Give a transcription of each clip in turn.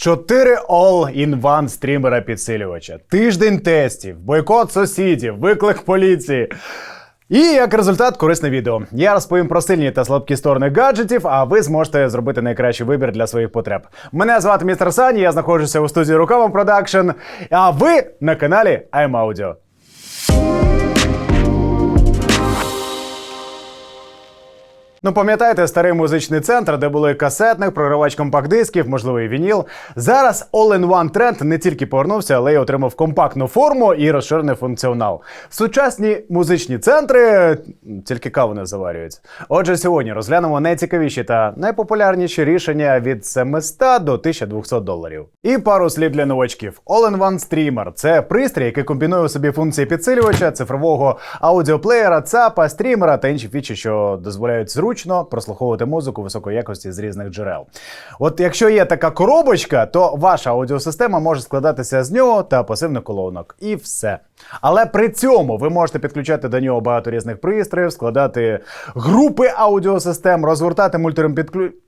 Чотири all-in-one стрімера підсилювача, тиждень тестів, бойкот сусідів, виклик поліції. І як результат, корисне відео. Я розповім про сильні та слабкі сторони гаджетів, а ви зможете зробити найкращий вибір для своїх потреб. Мене звати містер Сані, я знаходжуся у студії Рукава Продакшн. А ви на каналі I'm Audio. Ну, пам'ятаєте старий музичний центр, де були касетник, програвач компакт-дисків, можливо, і вініл. Зараз all-in-one тренд не тільки повернувся, але й отримав компактну форму і розширений функціонал. Сучасні музичні центри тільки каву не заварюють. Отже, сьогодні розглянемо найцікавіші та найпопулярніші рішення від 700 до 1200 доларів. І пару слів для новачків. All-in-one стрімер це пристрій, який комбінує у собі функції підсилювача, цифрового аудіоплеєра, ЦАПа, стрімера та інші фічі, що дозволяють зручно прослуховувати музику високої якості з різних джерел. От якщо є така коробочка, то ваша аудіосистема може складатися з нього та пасивних колонок. І все. Але при цьому ви можете підключати до нього багато різних пристроїв, складати групи аудіосистем, розгортати мультирим підключення.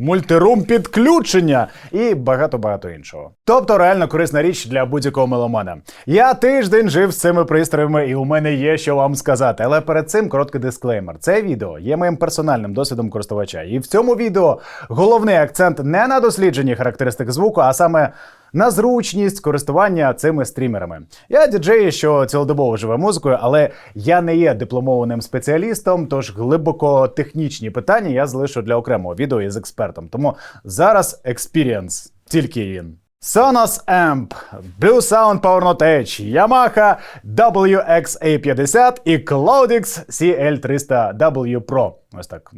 Мультирум підключення і багато-багато іншого. Тобто реально корисна річ для будь-якого меломана. Я тиждень жив з цими пристроями, і у мене є що вам сказати. Але перед цим короткий дисклеймер. Це відео є моїм персональним досвідом користувача. І в цьому відео головний акцент не на дослідженні характеристик звуку, а саме на зручність користування цими стрімерами. Я діджей, що цілодобово живе музикою, але я не є дипломованим спеціалістом, тож глибоко технічні питання я залишу для окремого відео із експертом. Тому зараз експірієнс, тільки він. Sonos Amp, Blue Sound PowerNote Edge, Yamaha WX-A50 і Cloudix CL300W Pro. Ось так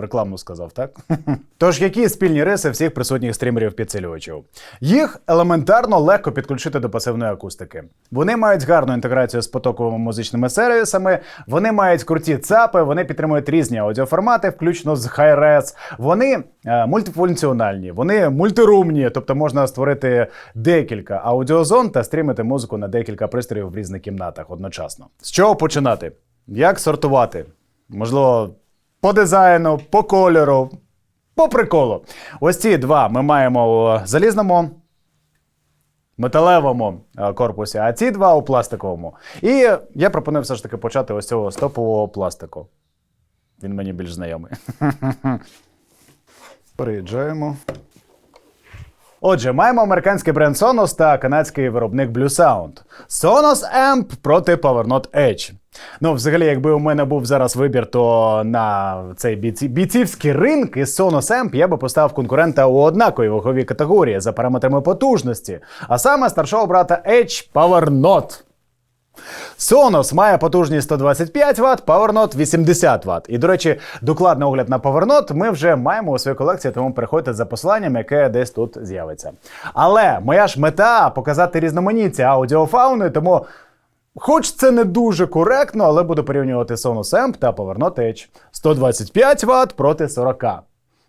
рекламу сказав, так? Тож, які спільні риси всіх присутніх стрімерів підсилювачів? Їх елементарно легко підключити до пасивної акустики. Вони мають гарну інтеграцію з потоковими музичними сервісами, вони мають круті ЦАПи, вони підтримують різні аудіоформати, включно з Hi-Res. Вони е, мультифункціональні, вони мультирумні, тобто можна створити декілька аудіозон та стрімити музику на декілька пристроїв в різних кімнатах одночасно. З чого починати? Як сортувати? Можливо, по дизайну, по кольору, по приколу. Ось ці два ми маємо у залізному. Металевому е, корпусі, а ці два у пластиковому. І я пропоную все ж таки почати ось цього стопового пластику. Він мені більш знайомий. Переїжджаємо. Отже, маємо американський бренд Sonos та канадський виробник Blue Sound. Sonos Amp проти PowerNote Edge. Ну, взагалі, якби у мене був зараз вибір, то на цей бійці, бійцівський ринок із Sonos Amp я би поставив конкурента у однаковій ваговій категорії за параметрами потужності, а саме старшого брата Edge PowerNote. Sonos має потужність 125 Вт, PowerNote 80 Вт. І, до речі, докладний огляд на PowerNote ми вже маємо у своїй колекції, тому переходьте за посиланням, яке десь тут з'явиться. Але моя ж мета показати різноманіття аудіофауни, тому. Хоч це не дуже коректно, але буду порівнювати Sonos Amp та PowerNote Edge. 125 Вт проти 40.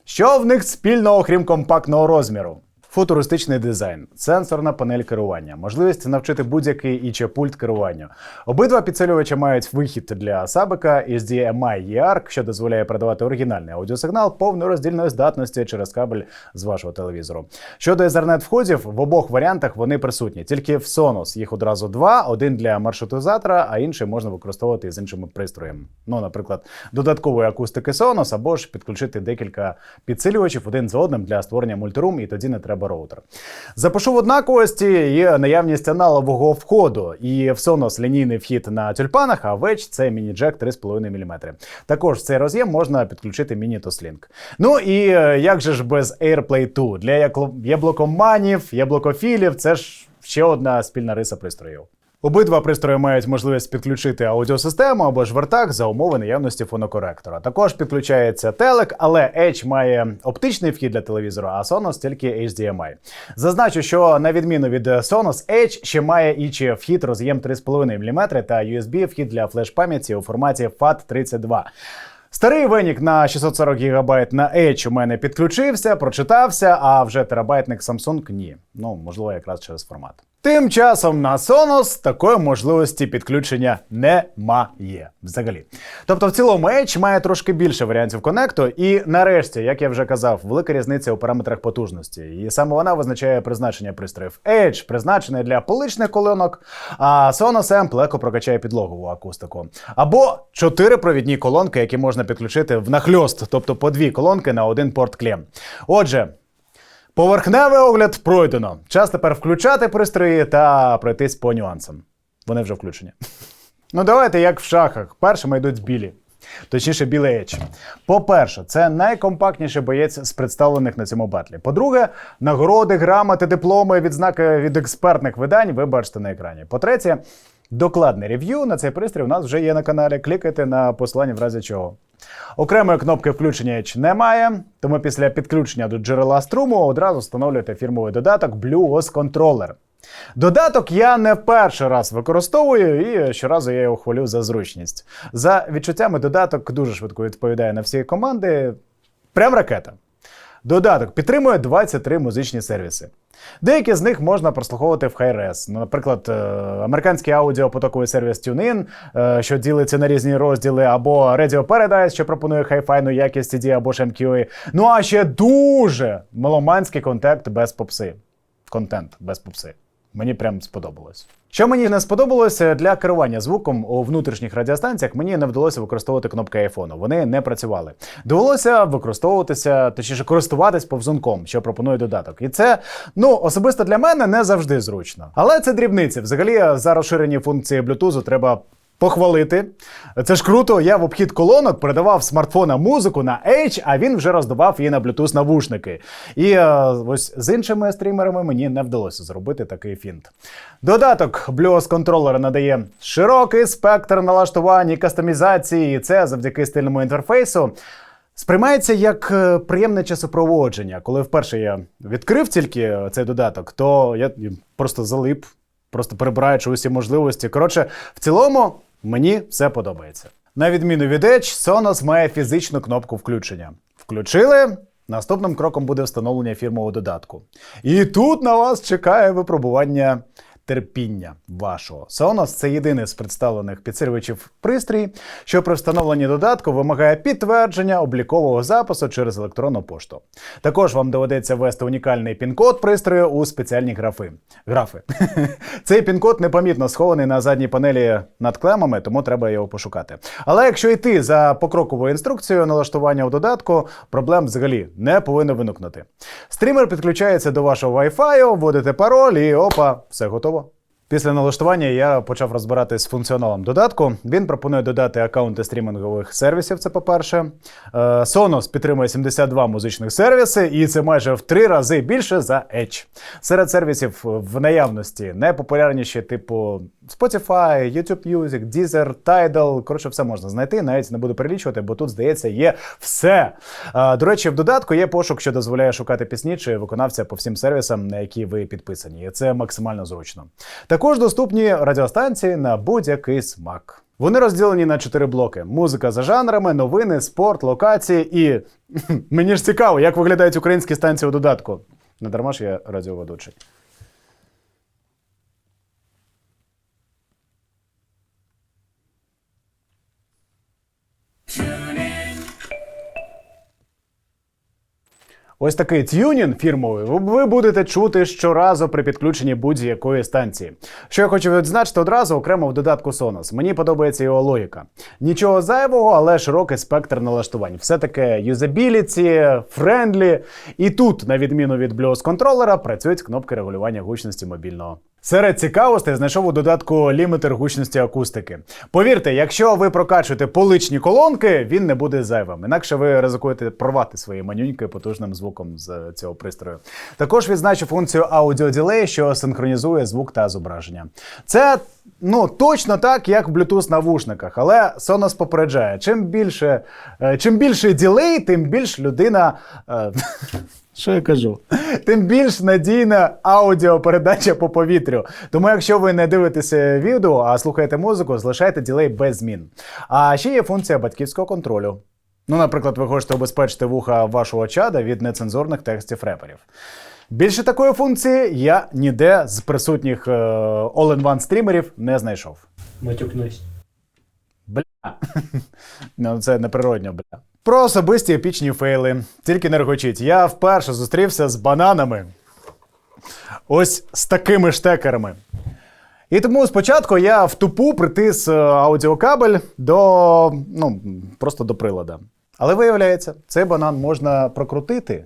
Що в них спільного, крім компактного розміру? Футуристичний дизайн, сенсорна панель керування, можливість навчити будь-який ІЧ пульт керування. Обидва підсилювачі мають вихід для сабика HDMI EARC, що дозволяє передавати оригінальний аудіосигнал повної роздільної здатності через кабель з вашого телевізору. Щодо Ethernet входів, в обох варіантах вони присутні. Тільки в Sonos їх одразу два: один для маршрутизатора, а інший можна використовувати з іншими пристроями. Ну, наприклад, додаткової акустики Sonos або ж підключити декілька підсилювачів один за одним для створення мультирум, і тоді не треба роутер. Запишу в однаковості є наявність аналогового входу. І в Sonos лінійний вхід на тюльпанах, а веч це міні-джек 3,5 мм. Також в цей роз'єм можна підключити міні-тослінк. Ну і е, як же ж без AirPlay 2? Для яблокоманів, яблокофілів це ж ще одна спільна риса пристроїв. Обидва пристрої мають можливість підключити аудіосистему або ж вертак за умови наявності фонокоректора. Також підключається телек, але Edge має оптичний вхід для телевізора, а Sonos тільки HDMI. Зазначу, що на відміну від Sonos, Edge ще має і вхід роз'єм 3,5 мм та USB вхід для флеш-пам'яті у форматі FAT32. Старий венік на 640 ГБ на Edge у мене підключився, прочитався, а вже терабайтник Samsung ні. Ну, можливо, якраз через формат. Тим часом на Sonos такої можливості підключення немає взагалі. Тобто, в цілому Edge має трошки більше варіантів конекту, і нарешті, як я вже казав, велика різниця у параметрах потужності. І саме вона визначає призначення пристроїв. Edge призначений для поличних колонок, а Sonos Amp легко прокачає підлогову акустику. Або чотири провідні колонки, які можна підключити в нахльост, тобто по дві колонки на один порт клем. Отже. Поверхневий огляд пройдено. Час тепер включати пристрої та пройтись по нюансам. Вони вже включені. Ну, давайте як в шахах. Першими йдуть білі. Точніше, білий Edge. По-перше, це найкомпактніший боєць з представлених на цьому батлі. По-друге, нагороди, грамоти, дипломи, відзнаки від експертних видань ви бачите на екрані. По-третє, докладне рев'ю на цей пристрій у нас вже є на каналі. Клікайте на посилання в разі чого. Окремої кнопки включення немає, тому після підключення до джерела струму одразу встановлюєте фірмовий додаток Blue OS Controller. Додаток я не перший раз використовую і щоразу я його хвалю за зручність. За відчуттями, додаток дуже швидко відповідає на всі команди. Прям ракета. Додаток підтримує 23 музичні сервіси. Деякі з них можна прослуховувати в Hi-Res. Ну, наприклад, е, американський аудіопотоковий сервіс TuneIn, е, що ділиться на різні розділи, або Radio Paradise, що пропонує хайфайну якість CD або ж MQA. Ну а ще дуже меломанський контент без попси. Контент без попси. Мені прям сподобалось. Що мені не сподобалося для керування звуком у внутрішніх радіостанціях, мені не вдалося використовувати кнопки айфону. Вони не працювали. Довелося використовуватися, точніше користуватись повзунком, що пропонує додаток. І це ну особисто для мене не завжди зручно. Але це дрібниці. Взагалі за розширені функції Bluetooth треба. Похвалити. Це ж круто. Я в обхід колонок передавав смартфона музику на Edge, а він вже роздавав її на Bluetooth навушники. І е, ось з іншими стрімерами мені не вдалося зробити такий фінт. Додаток Bluos контролера надає широкий спектр налаштувань і кастомізації, і це завдяки стильному інтерфейсу. Сприймається як е, приємне часопроводження. Коли вперше я відкрив тільки цей додаток, то я просто залип, просто перебираючи усі можливості. Коротше, в цілому мені все подобається. На відміну від Edge, Sonos має фізичну кнопку включення. Включили. Наступним кроком буде встановлення фірмового додатку. І тут на вас чекає випробування терпіння вашого. Sonos – це єдиний з представлених підсилювачів пристрій, що при встановленні додатку вимагає підтвердження облікового запису через електронну пошту. Також вам доведеться ввести унікальний пін-код пристрою у спеціальні графи. Графи. Цей пін-код непомітно схований на задній панелі над клемами, тому треба його пошукати. Але якщо йти за покроковою інструкцією налаштування у додатку, проблем взагалі не повинно виникнути. Стрімер підключається до вашого Wi-Fi, вводите пароль і опа, все готово. Після налаштування я почав розбиратись з функціоналом додатку. Він пропонує додати аккаунти стрімінгових сервісів. Це по-перше. Е, Sonos підтримує 72 музичних сервіси, і це майже в три рази більше за Edge. Серед сервісів в наявності найпопулярніші, типу Spotify, YouTube Music, Deezer, Tidal. Коротше, все можна знайти. Навіть не буду перелічувати, бо тут, здається, є все. Е, До речі, в додатку є пошук, що дозволяє шукати пісні чи виконавця по всім сервісам, на які ви підписані. І це максимально зручно. Також доступні радіостанції на будь-який смак. Вони розділені на чотири блоки: музика за жанрами, новини, спорт, локації і мені ж цікаво, як виглядають українські станції у додатку. Не дарма ж я радіоведучий. Ось такий тюнінг фірмовий ви будете чути щоразу при підключенні будь-якої станції. Що я хочу відзначити одразу окремо в додатку Sonos. Мені подобається його логіка. Нічого зайвого, але широкий спектр налаштувань. Все таке юзабіліті, френдлі. І тут, на відміну від Blues контролера, працюють кнопки регулювання гучності мобільного. Серед цікавостей знайшов у додатку лімітер гучності акустики. Повірте, якщо ви прокачуєте поличні колонки, він не буде зайвим. Інакше ви ризикуєте порвати свої манюньки потужним звуком з цього пристрою. Також відзначу функцію Audio Delay, що синхронізує звук та зображення. Це ну точно так, як в Bluetooth навушниках, але Sonos попереджає: чим більше, е, чим більше ділей, тим більш людина. Що я кажу? Тим більш надійна аудіопередача по повітрю. Тому, якщо ви не дивитеся відео, а слухаєте музику, залишайте ділей без змін. А ще є функція батьківського контролю. Ну, наприклад, ви хочете обезпечити вуха вашого чада від нецензурних текстів реперів. Більше такої функції я ніде з присутніх е, all-in-one стрімерів не знайшов. Матюкнусь. Бля. ну, це неприродньо, бля. Про особисті епічні фейли. Тільки не регочіть. Я вперше зустрівся з бананами. Ось з такими штекерами. І тому спочатку я в тупу притис е, аудіокабель до. ну, просто до прилада. Але виявляється, цей банан можна прокрутити,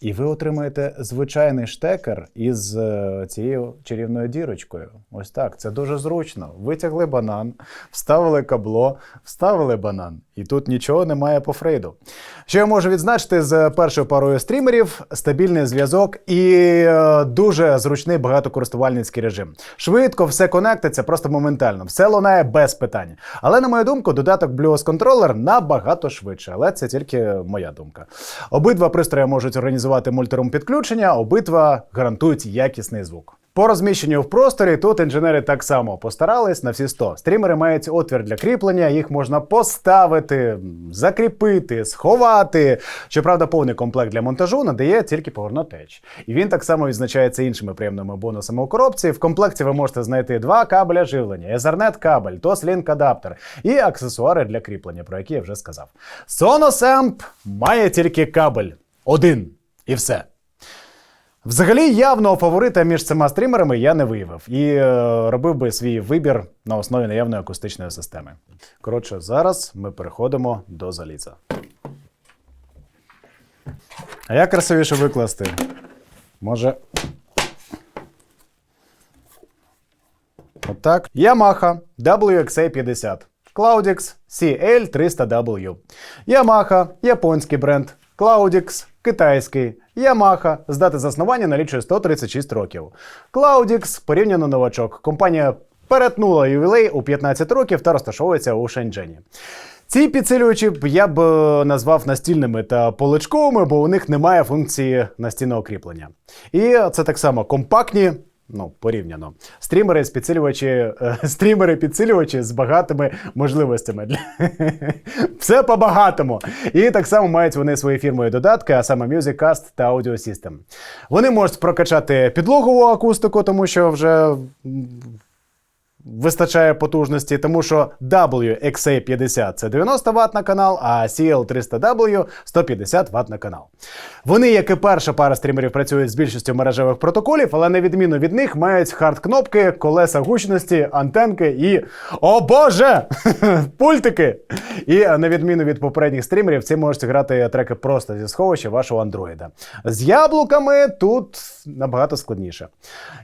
і ви отримаєте звичайний штекер із е, цією чарівною дірочкою. Ось так. Це дуже зручно. Витягли банан, вставили кабло, вставили банан. І тут нічого немає по фрейду. Що я можу відзначити з першою парою стрімерів: стабільний зв'язок і е, дуже зручний багатокористувальницький режим. Швидко все конектиться, просто моментально. Все лунає без питань. Але на мою думку, додаток Bluos Controller набагато швидше. Але це тільки моя думка. Обидва пристрої можуть організувати мультирум підключення, обидва гарантують якісний звук. По розміщенню в просторі тут інженери так само постарались на всі 100. Стрімери мають отвір для кріплення, їх можна поставити, закріпити, сховати. Щоправда, повний комплект для монтажу надає тільки Edge. І він так само відзначається іншими приємними бонусами у коробці. В комплекті ви можете знайти два кабеля живлення, Ethernet кабель, TOS-Link адаптер і аксесуари для кріплення, про які я вже сказав. Sonos Amp має тільки кабель. Один. І все. Взагалі, явного фаворита між цими стрімерами я не виявив і е, робив би свій вибір на основі наявної акустичної системи. Коротше, зараз ми переходимо до заліза. А як красивіше викласти? Може. Отак. Yamaha WXA50. Cloudix CL300W. Yamaha японський бренд. Cloudix китайський. Yamaha з дати заснування налічує 136 років. Cloudix порівняно новачок. Компанія перетнула ювілей у 15 років та розташовується у Шенджені. Ці підсилювачі я б е, назвав настільними та поличковими, бо у них немає функції настільного кріплення. І це так само компактні. Ну, порівняно. Стрімери підсилювачі, е, стрімери підсилювачі з багатими можливостями. Все по-багатому. І так само мають вони свої фірмові додатки, а саме MusicCast та Audio System. Вони можуть прокачати підлогову акустику, тому що вже вистачає потужності, тому що WXA50 це 90 Вт на канал, а CL300W 150 Вт на канал. Вони, як і перша пара стрімерів, працюють з більшістю мережевих протоколів, але на відміну від них мають хард-кнопки, колеса гучності, антенки і. О Боже! Пультики! І на відміну від попередніх стрімерів, ці можуть грати треки просто зі сховища вашого андроїда. З яблуками тут набагато складніше.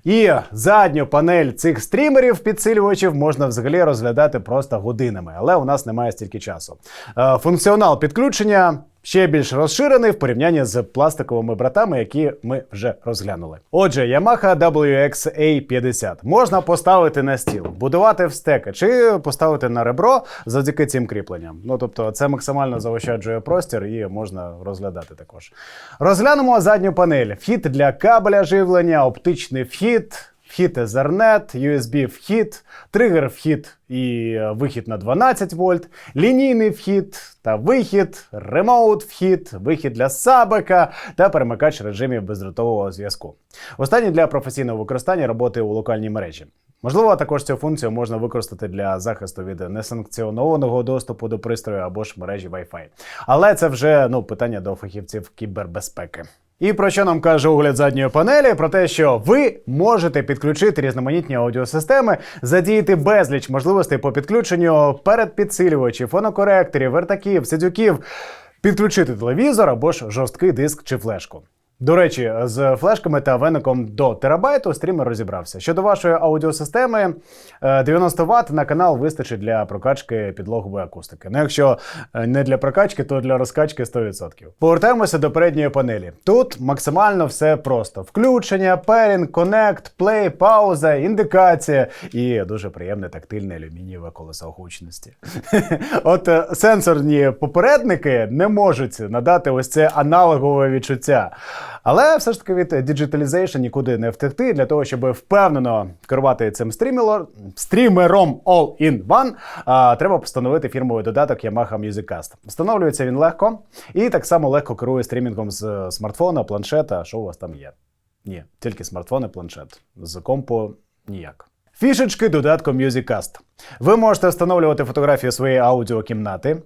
І задню панель цих стрімерів підсилювачів можна взагалі розглядати просто годинами, але у нас немає стільки часу. Е, Функціонал підключення. Ще більш розширений в порівнянні з пластиковими братами, які ми вже розглянули. Отже, Yamaha WXA50 можна поставити на стіл, будувати в стеки чи поставити на ребро завдяки цим кріпленням. Ну тобто, це максимально заощаджує простір і можна розглядати також. Розглянемо задню панель. Вхід для кабеля живлення, оптичний вхід. Вхід Ethernet, USB вхід, тригер вхід і е, вихід на 12 вольт, лінійний вхід та вихід, ремоут вхід, вихід для сабика та перемикач режимів бездротового зв'язку. Останній для професійного використання роботи у локальній мережі. Можливо, також цю функцію можна використати для захисту від несанкціонованого доступу до пристрою або ж мережі Wi-Fi. Але це вже ну, питання до фахівців кібербезпеки. І про що нам каже огляд задньої панелі? Про те, що ви можете підключити різноманітні аудіосистеми, задіяти безліч можливостей по підключенню передпідсилювачів, фонокоректорів, вертаків, сидюків, підключити телевізор або ж жорсткий диск чи флешку. До речі, з флешками та веником до терабайту стрімер розібрався. Щодо вашої аудіосистеми, е, 90 Вт на канал вистачить для прокачки підлогової акустики. Ну, якщо е, не для прокачки, то для розкачки 100%. Повертаємося до передньої панелі. Тут максимально все просто: включення, перінг, конект, плей, пауза, індикація і дуже приємне тактильне алюмінієве колесо гучності. От е, сенсорні попередники не можуть надати ось це аналогове відчуття. Але все ж таки від діджиталізейшн нікуди не втекти для того, щоб впевнено керувати цим стрімілор, стрімером All-in-One, а, треба встановити фірмовий додаток Yamaha MusicCast. Встановлюється він легко і так само легко керує стрімінгом з смартфона, планшета. Що у вас там є? Ні, тільки смартфон і планшет. З компу ніяк. Фішечки додатку MusicCast. Ви можете встановлювати фотографії своєї аудіокімнати.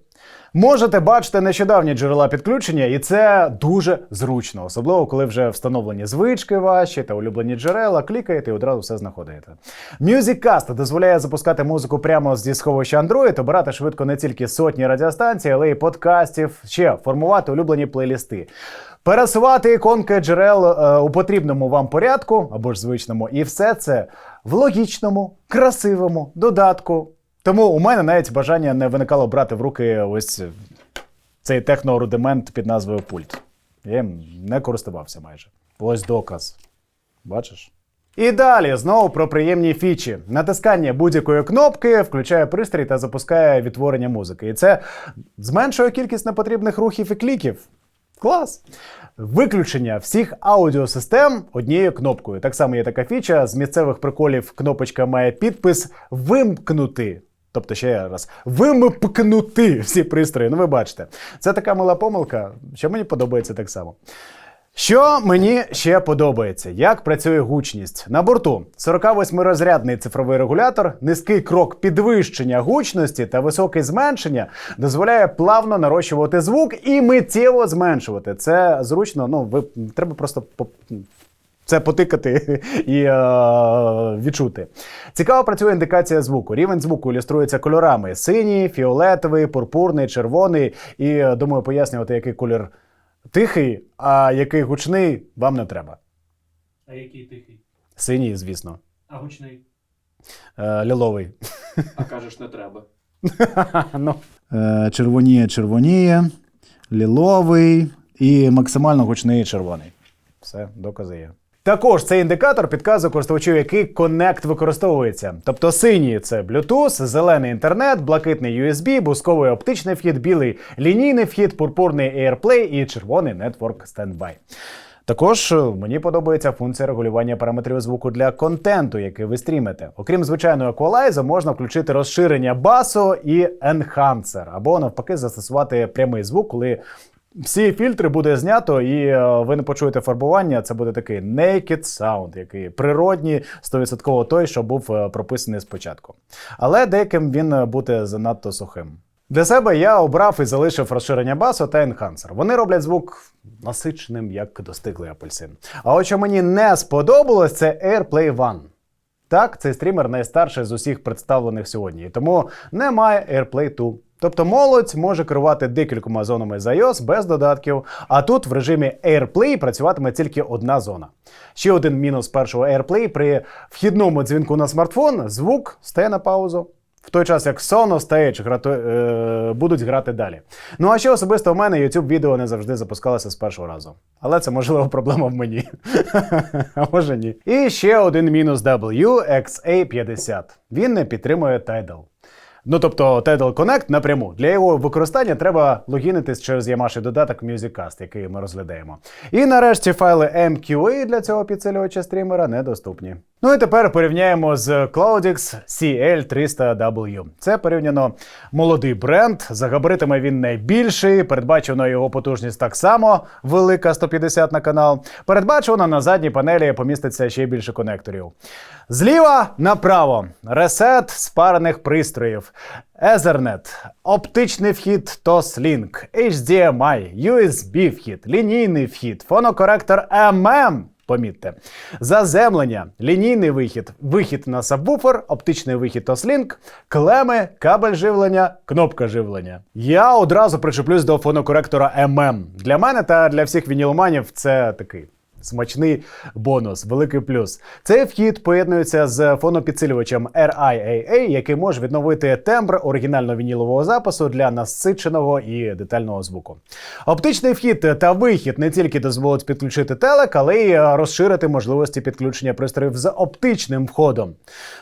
Можете бачити нещодавні джерела підключення, і це дуже зручно, особливо коли вже встановлені звички ваші та улюблені джерела, клікаєте і одразу все знаходите. MusicCast дозволяє запускати музику прямо зі сховища Android, обирати швидко не тільки сотні радіостанцій, але й подкастів, ще формувати улюблені плейлісти. Пересувати іконки джерел е, у потрібному вам порядку або ж звичному, і все це в логічному, красивому додатку. Тому у мене навіть бажання не виникало брати в руки ось цей технорудимент під назвою пульт. Я їм не користувався майже. Ось доказ. Бачиш? І далі знову про приємні фічі. Натискання будь-якої кнопки включає пристрій та запускає відтворення музики. І це зменшує кількість непотрібних рухів і кліків. Клас! Виключення всіх аудіосистем однією кнопкою. Так само є така фіча з місцевих приколів. Кнопочка має підпис вимкнути. Тобто ще раз вимкнути всі пристрої. Ну, ви бачите, це така мила помилка, що мені подобається так само. Що мені ще подобається, як працює гучність на борту. 48-розрядний цифровий регулятор, низький крок підвищення гучності та високе зменшення дозволяє плавно нарощувати звук і миттєво зменшувати. Це зручно. Ну ви треба просто це потикати і е, відчути. Цікаво працює індикація звуку. Рівень звуку ілюструється кольорами: синій, фіолетовий, пурпурний, червоний. І е, думаю, пояснювати, який колір тихий, а який гучний, вам не треба. А який тихий? Синій, звісно. А гучний? Е, ліловий. А кажеш, не треба. ну. е, червоніє, червоніє, ліловий і максимально гучний червоний. Все, докази є. Також цей індикатор підказує користувачу, який коннект використовується. Тобто синій це Bluetooth, зелений інтернет, блакитний USB, бусковий оптичний вхід, білий лінійний вхід, пурпурний AirPlay і червоний Network Standby. Також е, мені подобається функція регулювання параметрів звуку для контенту, який ви стрімите. Окрім звичайного еквалайзу, можна включити розширення басу і енхансер, або навпаки застосувати прямий звук, коли всі фільтри буде знято, і е, ви не почуєте фарбування. Це буде такий naked sound, який природній, 100% той, що був е, прописаний спочатку. Але деяким він е, буде занадто сухим. Для себе я обрав і залишив розширення басу та енхансер. Вони роблять звук насиченим, як достиглий апельсин. А от що мені не сподобалось, це AirPlay One. Так, цей стрімер найстарший з усіх представлених сьогодні, і тому немає AirPlay 2. Тобто молодь може керувати декількома зонами з iOS без додатків, а тут в режимі AirPlay працюватиме тільки одна зона. Ще один мінус першого AirPlay при вхідному дзвінку на смартфон звук стає на паузу. В той час як Sonos та Edge е, будуть грати далі. Ну а ще особисто в мене YouTube відео не завжди запускалося з першого разу. Але це можливо проблема в мені. а може ні. І ще один мінус WXA50. Він не підтримує Tidal. Ну тобто Tidal Connect напряму. Для його використання треба логінитись через Yamaha додаток MusicCast, який ми розглядаємо. І нарешті файли MQA для цього підсилювача стрімера недоступні. Ну і тепер порівняємо з Cloudix CL300W. Це порівняно молодий бренд. За габаритами він найбільший. Передбачено його потужність так само велика 150 на канал. Передбачено на задній панелі поміститься ще більше конекторів. Зліва направо ресет спарених пристроїв. Ethernet, оптичний вхід TOS-Link, HDMI, USB вхід, лінійний вхід, фонокоректор MM. Помітьте. Заземлення, лінійний вихід, вихід на сабвуфер, оптичний вихід TOS-Link, клеми, кабель живлення, кнопка живлення. Я одразу причеплюсь до фонокоректора MM. Для мене та для всіх вініломанів це такий. Смачний бонус, великий плюс. Цей вхід поєднується з фонопідсилювачем RIAA, який може відновити тембр оригінального вінілового запису для насиченого і детального звуку. Оптичний вхід та вихід не тільки дозволить підключити телек, але й розширити можливості підключення пристроїв з оптичним входом.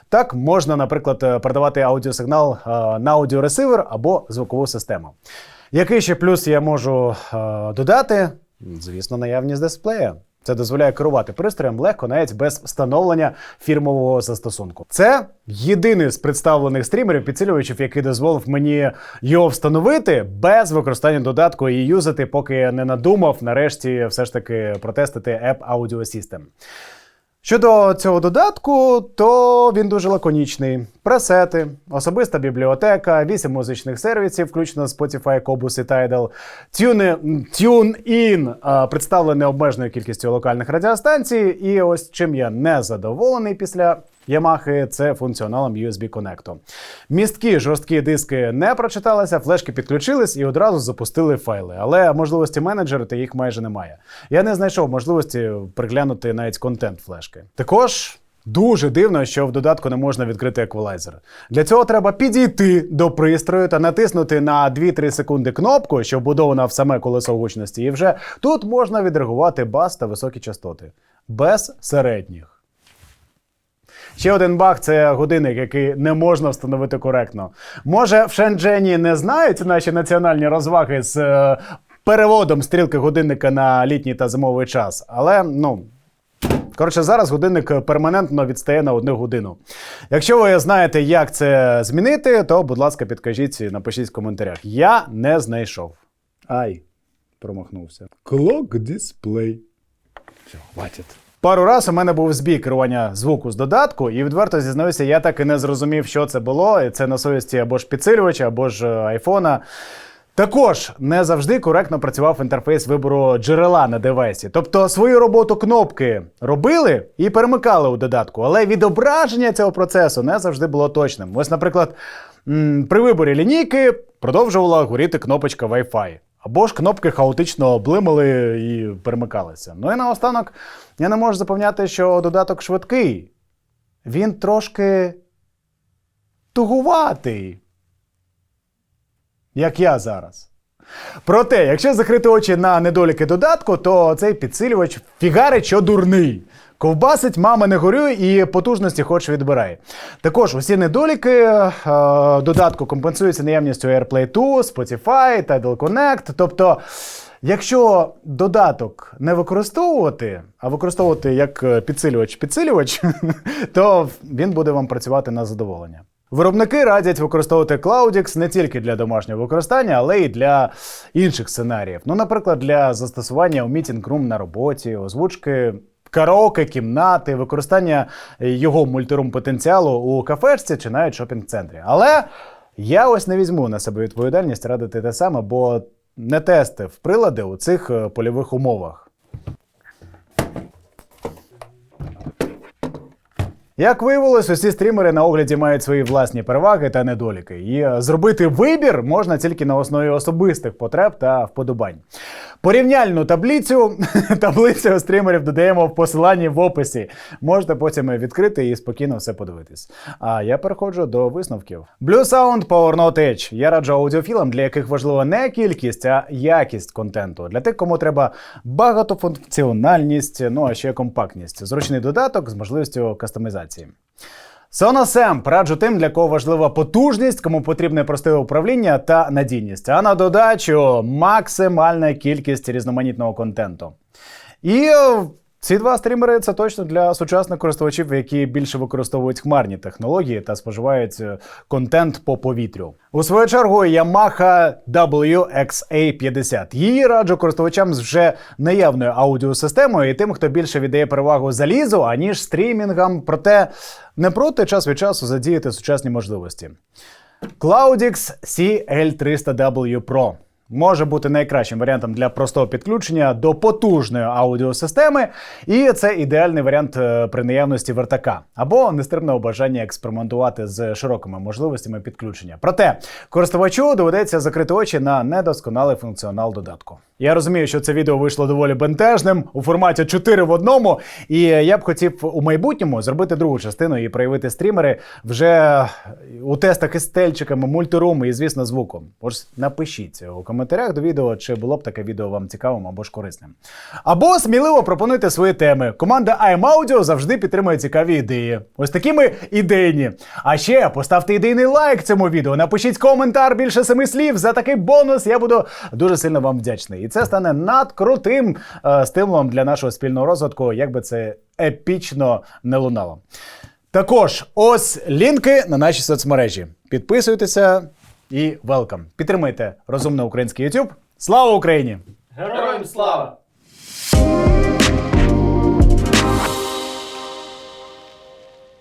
Так можна, наприклад, передавати аудіосигнал е, на аудіоресивер або звукову систему. Який ще плюс я можу е, додати? Звісно, наявність дисплея. Це дозволяє керувати пристроєм легко, навіть без встановлення фірмового застосунку. Це єдиний з представлених стрімерів підсилювачів, який дозволив мені його встановити без використання додатку і юзати, поки я не надумав нарешті все ж таки протестити App Audio System. Щодо цього додатку, то він дуже лаконічний. Пресети, особиста бібліотека, 8 музичних сервісів, включно Spotify, Cobus і Tidal, Tune- TuneIn, представлений обмеженою кількістю локальних радіостанцій. І ось чим я не задоволений після Yamaha, це функціоналом USB Connect. Місткі жорсткі диски не прочиталися, флешки підключились і одразу запустили файли. Але можливості менеджерити їх майже немає. Я не знайшов можливості приглянути навіть контент флешки. Також. Дуже дивно, що в додатку не можна відкрити еквалайзер. Для цього треба підійти до пристрою та натиснути на 2-3 секунди кнопку, що вбудована в саме колесо гучності, і вже тут можна відреагувати бас та високі частоти без середніх. Ще один баг це годинник, який не можна встановити коректно. Може, в Шенджені не знають наші національні розваги з е, переводом стрілки годинника на літній та зимовий час, але ну. Коротше, зараз годинник перманентно відстає на одну годину. Якщо ви знаєте, як це змінити, то, будь ласка, підкажіть, напишіть в коментарях. Я не знайшов. Ай, промахнувся. Clock display. Все, хватить. Пару раз у мене був збій керування звуку з додатку, і відверто зізнаюся, я так і не зрозумів, що це було. Це на совісті або ж підсилювача, або ж е, айфона. Також не завжди коректно працював інтерфейс вибору джерела на девайсі. Тобто свою роботу кнопки робили і перемикали у додатку, але відображення цього процесу не завжди було точним. Ось, наприклад, при виборі лінійки продовжувала горіти кнопочка Wi-Fi. Або ж кнопки хаотично блимали і перемикалися. Ну і наостанок я не можу запевняти, що додаток швидкий. Він трошки тугуватий. Як я зараз. Проте, якщо закрити очі на недоліки додатку, то цей підсилювач фігарить, що дурний. Ковбасить, мама не горюй і потужності хоч відбирай. Також усі недоліки е, додатку компенсуються наявністю AirPlay 2, Spotify, Tidal Connect. Тобто, якщо додаток не використовувати, а використовувати як е, підсилювач-підсилювач, то він буде вам працювати на задоволення. Виробники радять використовувати Cloudix не тільки для домашнього використання, але й для інших сценаріїв. Ну, наприклад, для застосування у мітінг-рум на роботі, озвучки караоке, кімнати, використання його мультирум потенціалу у кафешці чи навіть шопінг-центрі. Але я ось не візьму на себе відповідальність радити те саме, бо не тестив прилади у цих е, польових умовах. Як виявилось, усі стрімери на огляді мають свої власні переваги та недоліки. І е, зробити вибір можна тільки на основі особистих потреб та вподобань. Порівняльну таблицю таблицю стрімерів додаємо в посиланні в описі. Можете потім відкрити і спокійно все подивитись. А я переходжу до висновків. Blue Sound Power Note Edge. Я раджу аудіофілам, для яких важлива не кількість, а якість контенту. Для тих, кому треба багатофункціональність, ну а ще компактність. Зручний додаток з можливістю кастомізації. Sonos Amp раджу тим, для кого важлива потужність, кому потрібне просте управління та надійність. А на додачу максимальна кількість різноманітного контенту. І ці два стрімери це точно для сучасних користувачів, які більше використовують хмарні технології та споживають е, контент по повітрю. У свою чергу Yamaha WXA50. Її раджу користувачам з вже наявною аудіосистемою і тим, хто більше віддає перевагу залізу, аніж стрімінгам, проте не проти час від часу задіяти сучасні можливості. Cloudix CL300W Pro може бути найкращим варіантом для простого підключення до потужної аудіосистеми, і це ідеальний варіант е, при наявності вертака або нестримного бажання експериментувати з широкими можливостями підключення. Проте користувачу доведеться закрити очі на недосконалий функціонал додатку. Я розумію, що це відео вийшло доволі бентежним у форматі 4 в одному, і я б хотів у майбутньому зробити другу частину і проявити стрімери вже у тестах із стельчиками, мультирум і, звісно, звуком. Ось напишіть у коментарях. Коментарях до відео, чи було б таке відео вам цікавим або ж корисним. Або сміливо пропонуйте свої теми. Команда IM Audio завжди підтримує цікаві ідеї. Ось такими ідейні. А ще поставте ідейний лайк цьому відео, напишіть коментар більше семи слів. За такий бонус я буду дуже сильно вам вдячний. І це стане надкрутим е, стимулом для нашого спільного розвитку, як би це епічно не лунало. Також ось лінки на наші соцмережі. Підписуйтеся і велкам. Підтримуйте розумний український YouTube. Слава Україні! Героям слава!